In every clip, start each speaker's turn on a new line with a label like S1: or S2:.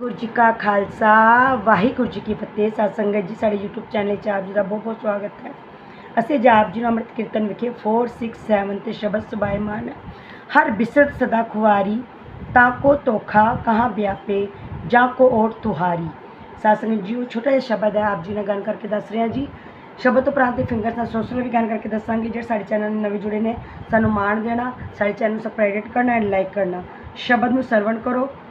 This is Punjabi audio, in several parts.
S1: ਗੁਰੂ ਜੀ ਕਾ ਖਾਲਸਾ, ਵਾਹਿਗੁਰੂ ਜੀ ਕੀ ਫਤਿਹ। ਸਾਧ ਸੰਗਤ ਜੀ, ਸਾਡੇ YouTube ਚੈਨਲ 'ਚ ਆਪ ਜੀ ਦਾ ਬਹੁਤ ਬਹੁਤ ਸਵਾਗਤ ਹੈ। ਅਸੀਂ ਅੱਜ ਆਪ ਜੀ ਨੂੰ ਅੰਮ੍ਰਿਤ ਕੀਰਤਨ ਵਿਖੇ 4 6 7 ਤੇ ਸ਼ਬਦ ਸੁਭਾਇਮਾਨ ਹਰ ਬਿਸਰਤ ਸਦਾ ਖੁਆਰੀ, ਤਾਂ ਕੋ ਤੋਖਾ ਕਹਾਂ ਵਿਆਪੇ, ਜਾਂ ਕੋ ਔਰ ਤੁਹਾਰੀ। ਸਾਧ ਸੰਗਤ ਜੀ, ਉਹ ਛੋਟਾ ਜਿਹਾ ਸ਼ਬਦ ਹੈ, ਆਪ ਜੀ ਨਾਲ ਗੱਲ ਕਰਕੇ ਦੱਸ ਰਿਹਾ ਜੀ। ਸ਼ਬਦ ਤੋਂ ਪ੍ਰਾਂਤ ਦੇ ਫਿੰਗਰਸ ਨਾਲ ਸੋਚ ਨਾਲ ਵੀ ਗੱਲ ਕਰਕੇ ਦੱਸਾਂਗੇ, ਜਿਹੜੇ ਸਾਡੇ ਚੈਨਲ ਨੂੰ ਨਵੇਂ ਜੁੜੇ ਨੇ, ਸਾਨੂੰ ਮਾਣ ਦੇਣਾ, ਸਾਡੇ ਚੈਨਲ ਨੂੰ ਸਬਸਕ੍ਰਾਈਬ ਕਰਨਾ ਐਂਡ ਲਾਈਕ ਕਰਨਾ। ਸ਼ਬਦ ਨੂੰ ਸਰਵਣ ਕਰੋ।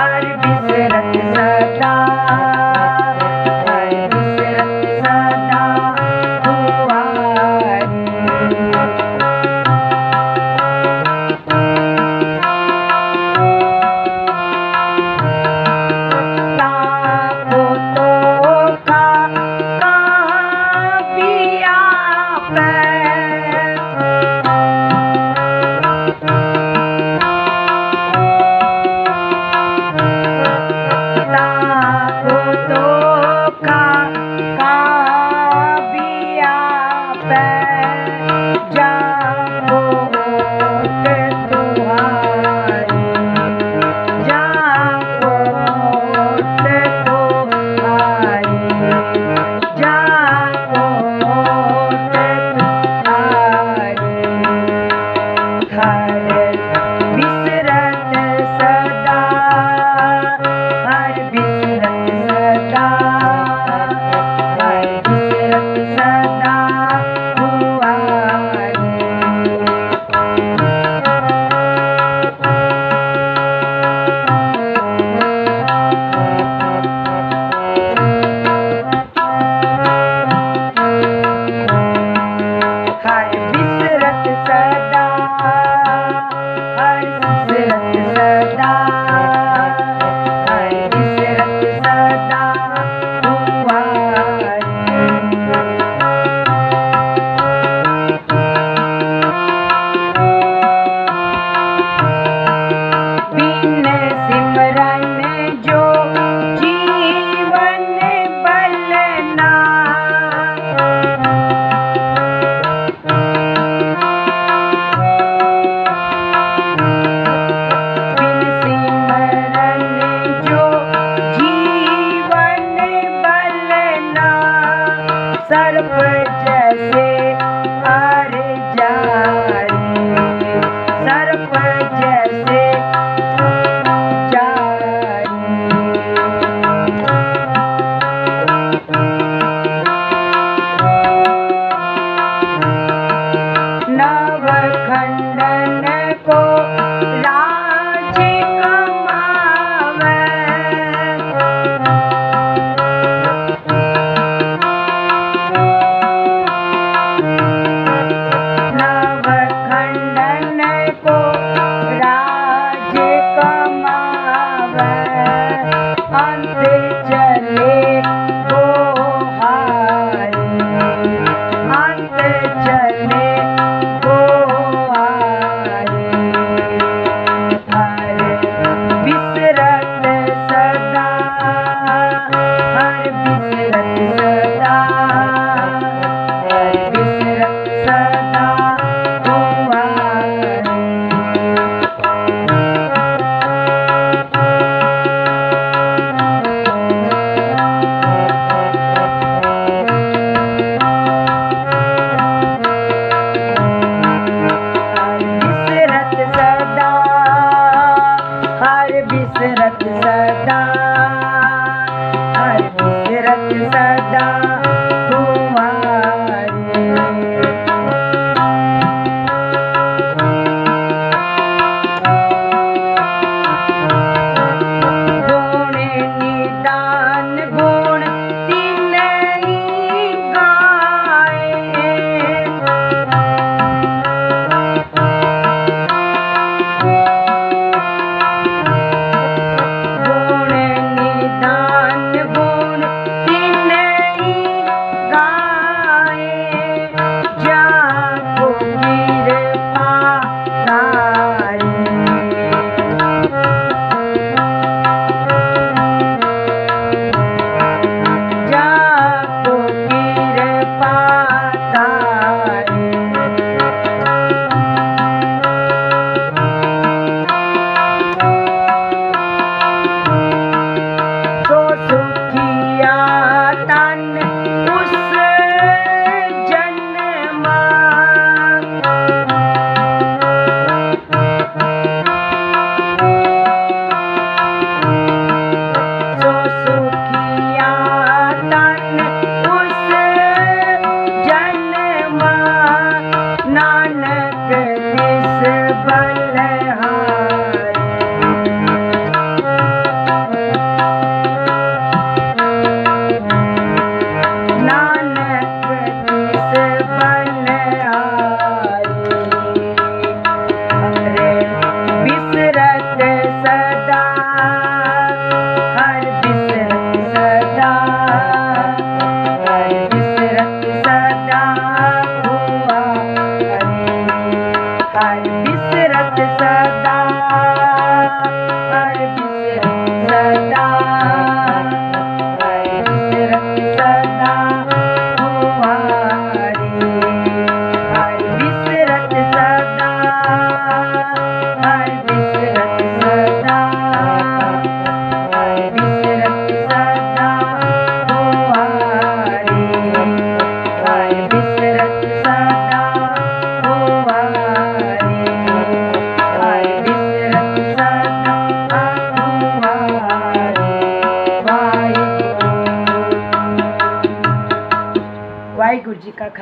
S1: Hari पर जैसे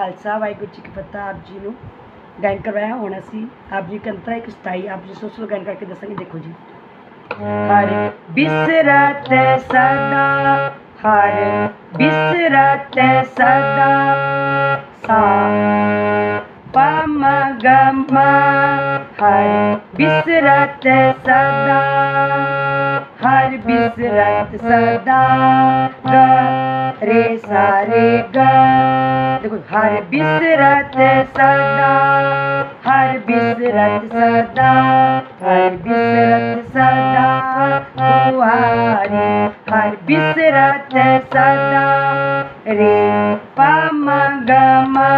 S1: ਖਾਲਸਾ, ਵਾਹਿਗੁਰੂ ਜੀ ਕੀ ਫਤਿਹ। ਆਪ ਜੀ ਨੂੰ ਗਾਇਨ ਕਰਵਾਇਆ ਹੁਣ ਅਸੀਂ ਆਪ ਜੀ ਕੰਤਰਾ ਇੱਕ ਸਟਾਈ ਆਪ ਜੀ ਸੋਸਲ ਗਾਇਨ ਕਰਕੇ ਦੱਸਾਂਗੇ। ਦੇਖੋ ਜੀ। ਹਰ ਬਿਸਰਤ ਸਦਾ ਹਰ ਬਿਸਰਤ ਸਦਾ ਸਾ ਪਮ ਗਮ ਹਰ ਬਿਸਰਤ ਸਦਾ ਹਰ ਬਿਸਰਤ ਸਦਾ ਗ ਰੇ hadi koy. Her bir sıratte sana, her bir sıratte sana, her bir sıratte sana, Kuhani. Her bir sıratte sana, re pa ma ga ma,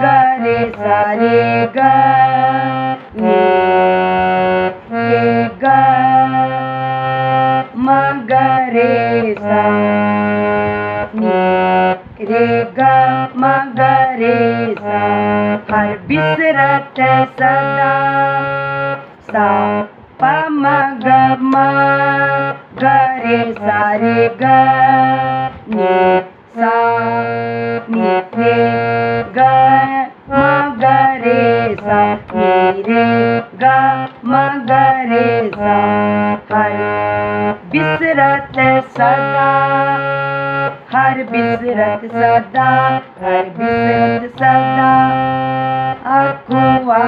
S1: ga re sa re ga, ni ke ga, ma ga re sa, ni re ga ma ga re sa har bisra ta sa da sa pa ma ga ma ga re sa re ga ni sa ni re ga ma ga re sa ni re ga ma ga re sa har bisra ta sa हर बिसरत सदा, हर बिसरत सदा अखुआ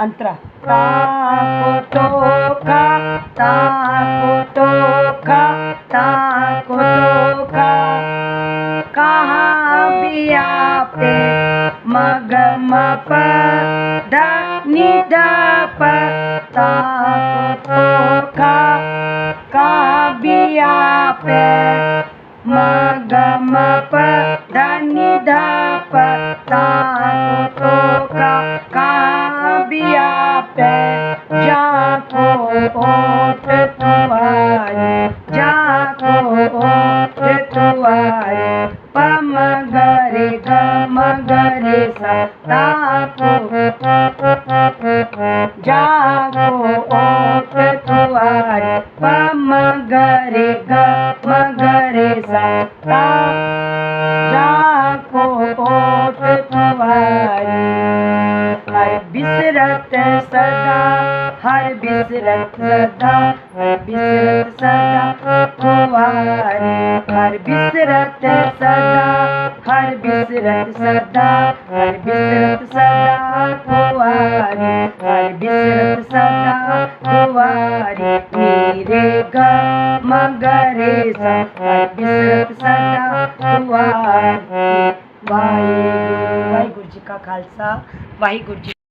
S1: अंतरा। का तो ताको टोका ताको टोका। कहाँ भी आपे मग मप दा निदा प ताको टोका। मन्य पता ਬਿਸਰਤ ਸਦਾ ਹਰ ਬਿਸਰਤ ਸਦਾ ਹਰ ਬਿਸਰਤ ਸਦਾ ਕੁਵਾਰੀ ਹਰ ਬਿਸਰਤ ਸਦਾ ਕੁਵਾਰੀ ਨੀਰੇ ਗਾ, ਮਗਰੇ ਸਾ, ਹਰ ਬਿਸਰਤ ਸਦਾ ਕੁਵਾਰੀ ਵਾਹਿਗੁਰੂ ਵਾਹਿਗੁਰੂ ਜੀ ਕਾ ਖਾਲਸਾ, ਵਾਹਿਗੁਰੂ ਜੀ